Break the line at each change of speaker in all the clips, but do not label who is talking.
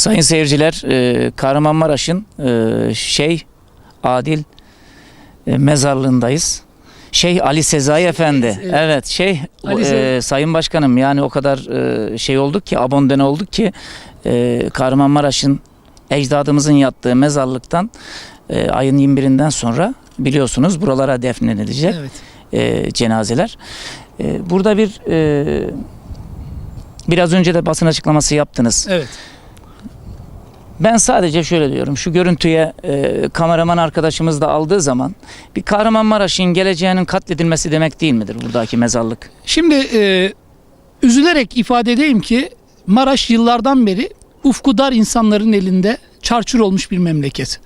Sayın seyirciler, e, Kahramanmaraş'ın e, Şeyh Adil e, mezarlığındayız. Şeyh Ali Sezai Efendi.
evet.
Evet,
Ali
e, Sayın Başkanım yani o kadar e, şey olduk ki abondene olduk ki e, Kahramanmaraş'ın ecdadımızın yattığı mezarlıktan e, ayın 21'inden sonra biliyorsunuz buralara defnedilecek
Evet.
e, cenazeler. E, burada bir e, biraz önce de basın açıklaması yaptınız.
Evet.
Ben sadece şöyle diyorum. Şu görüntüye e, kameraman arkadaşımız da aldığı zaman bir Kahramanmaraş'ın geleceğinin katledilmesi demek değil midir buradaki mezarlık?
Şimdi e, üzülerek ifade edeyim ki Maraş yıllardan beri ufku dar insanların elinde çarçur olmuş bir memleket.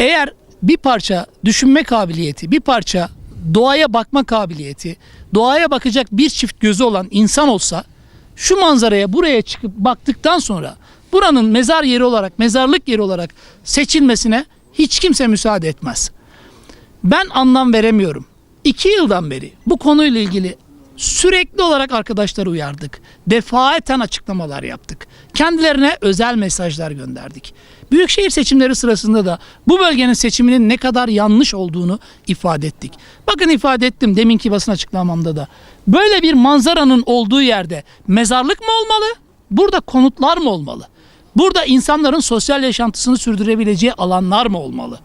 Eğer bir parça düşünme kabiliyeti, bir parça doğaya bakma kabiliyeti, doğaya bakacak bir çift gözü olan insan olsa şu manzaraya buraya çıkıp baktıktan sonra buranın mezar yeri olarak, mezarlık yeri olarak seçilmesine hiç kimse müsaade etmez. Ben anlam veremiyorum. İki yıldan beri bu konuyla ilgili sürekli olarak arkadaşları uyardık. Defaeten açıklamalar yaptık. Kendilerine özel mesajlar gönderdik. Büyükşehir seçimleri sırasında da bu bölgenin seçiminin ne kadar yanlış olduğunu ifade ettik. Bakın ifade ettim deminki basın açıklamamda da. Böyle bir manzaranın olduğu yerde mezarlık mı olmalı? Burada konutlar mı olmalı? Burada insanların sosyal yaşantısını sürdürebileceği alanlar mı olmalı?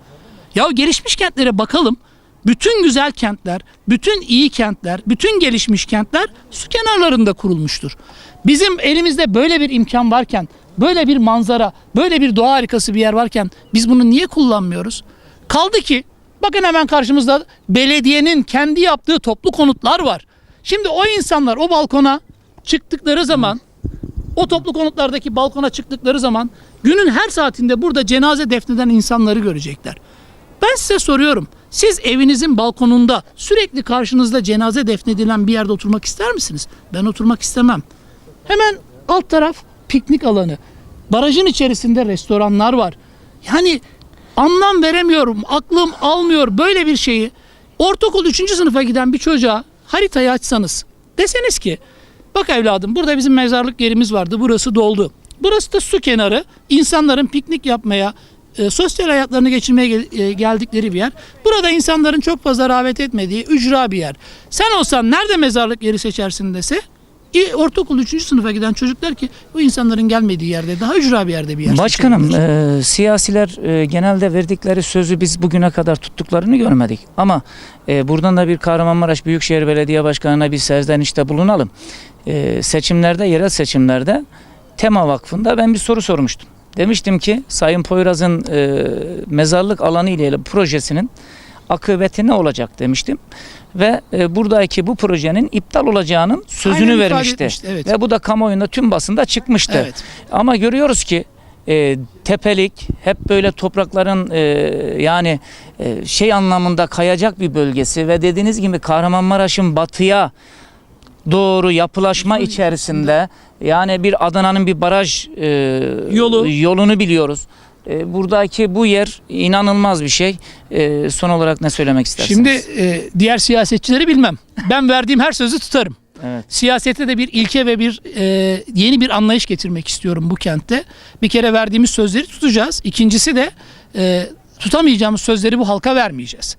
Ya gelişmiş kentlere bakalım. Bütün güzel kentler, bütün iyi kentler, bütün gelişmiş kentler su kenarlarında kurulmuştur. Bizim elimizde böyle bir imkan varken, böyle bir manzara, böyle bir doğa harikası bir yer varken biz bunu niye kullanmıyoruz? Kaldı ki bakın hemen karşımızda belediyenin kendi yaptığı toplu konutlar var. Şimdi o insanlar o balkona çıktıkları zaman o toplu konutlardaki balkona çıktıkları zaman günün her saatinde burada cenaze defneden insanları görecekler. Ben size soruyorum. Siz evinizin balkonunda sürekli karşınızda cenaze defnedilen bir yerde oturmak ister misiniz? Ben oturmak istemem. Hemen alt taraf piknik alanı. Barajın içerisinde restoranlar var. Yani anlam veremiyorum. Aklım almıyor böyle bir şeyi. Ortaokul 3. sınıfa giden bir çocuğa haritayı açsanız deseniz ki bak evladım burada bizim mezarlık yerimiz vardı burası doldu. Burası da su kenarı insanların piknik yapmaya e, sosyal hayatlarını geçirmeye gel- e, geldikleri bir yer. Burada insanların çok fazla rağbet etmediği ücra bir yer. Sen olsan nerede mezarlık yeri seçersin dese İ- ortaokul 3. sınıfa giden çocuklar ki bu insanların gelmediği yerde daha ücra bir yerde bir yer
Başkanım e, siyasiler e, genelde verdikleri sözü biz bugüne kadar tuttuklarını görmedik. Ama e, buradan da bir Kahramanmaraş Büyükşehir Belediye Başkanı'na bir serzenişte bulunalım. E, seçimlerde, yerel seçimlerde Tema Vakfı'nda ben bir soru sormuştum. Demiştim ki Sayın Poyraz'ın e, mezarlık alanı ile projesinin akıbeti ne olacak demiştim. Ve e, buradaki bu projenin iptal olacağının sözünü
Aynen
vermişti.
etmişti, evet.
Ve bu da kamuoyunda tüm basında çıkmıştı.
Evet.
Ama görüyoruz ki e, tepelik hep böyle toprakların e, yani e, şey anlamında kayacak bir bölgesi ve dediğiniz gibi Kahramanmaraş'ın batıya doğru yapılaşma içerisinde yani bir Adana'nın bir baraj e,
Yolu.
yolunu biliyoruz. E, buradaki bu yer inanılmaz bir şey. E, son olarak ne söylemek istersiniz?
Şimdi e, diğer siyasetçileri bilmem. Ben verdiğim her sözü tutarım.
evet.
Siyasete de bir ilke ve bir e, yeni bir anlayış getirmek istiyorum bu kentte. Bir kere verdiğimiz sözleri tutacağız. İkincisi de e, tutamayacağımız sözleri bu halka vermeyeceğiz.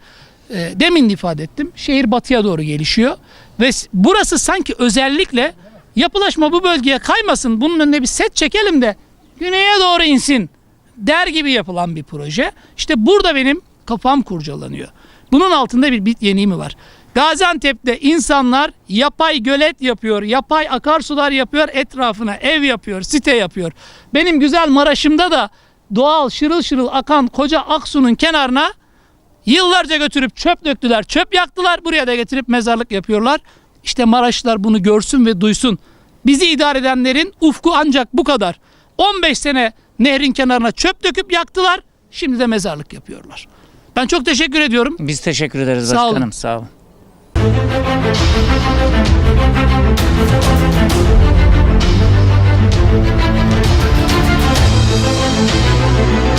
E, demin de ifade ettim. Şehir batıya doğru gelişiyor ve burası sanki özellikle yapılaşma bu bölgeye kaymasın. Bunun önüne bir set çekelim de güneye doğru insin der gibi yapılan bir proje. İşte burada benim kafam kurcalanıyor. Bunun altında bir bit yeniği mi var? Gaziantep'te insanlar yapay gölet yapıyor, yapay akarsular yapıyor, etrafına ev yapıyor, site yapıyor. Benim güzel Maraş'ımda da doğal şırıl şırıl akan koca Aksu'nun kenarına Yıllarca götürüp çöp döktüler, çöp yaktılar. Buraya da getirip mezarlık yapıyorlar. İşte Maraşlılar bunu görsün ve duysun. Bizi idare edenlerin ufku ancak bu kadar. 15 sene nehrin kenarına çöp döküp yaktılar. Şimdi de mezarlık yapıyorlar. Ben çok teşekkür ediyorum.
Biz teşekkür ederiz
Sağ
başkanım. Olun. Sağ olun. Thank you.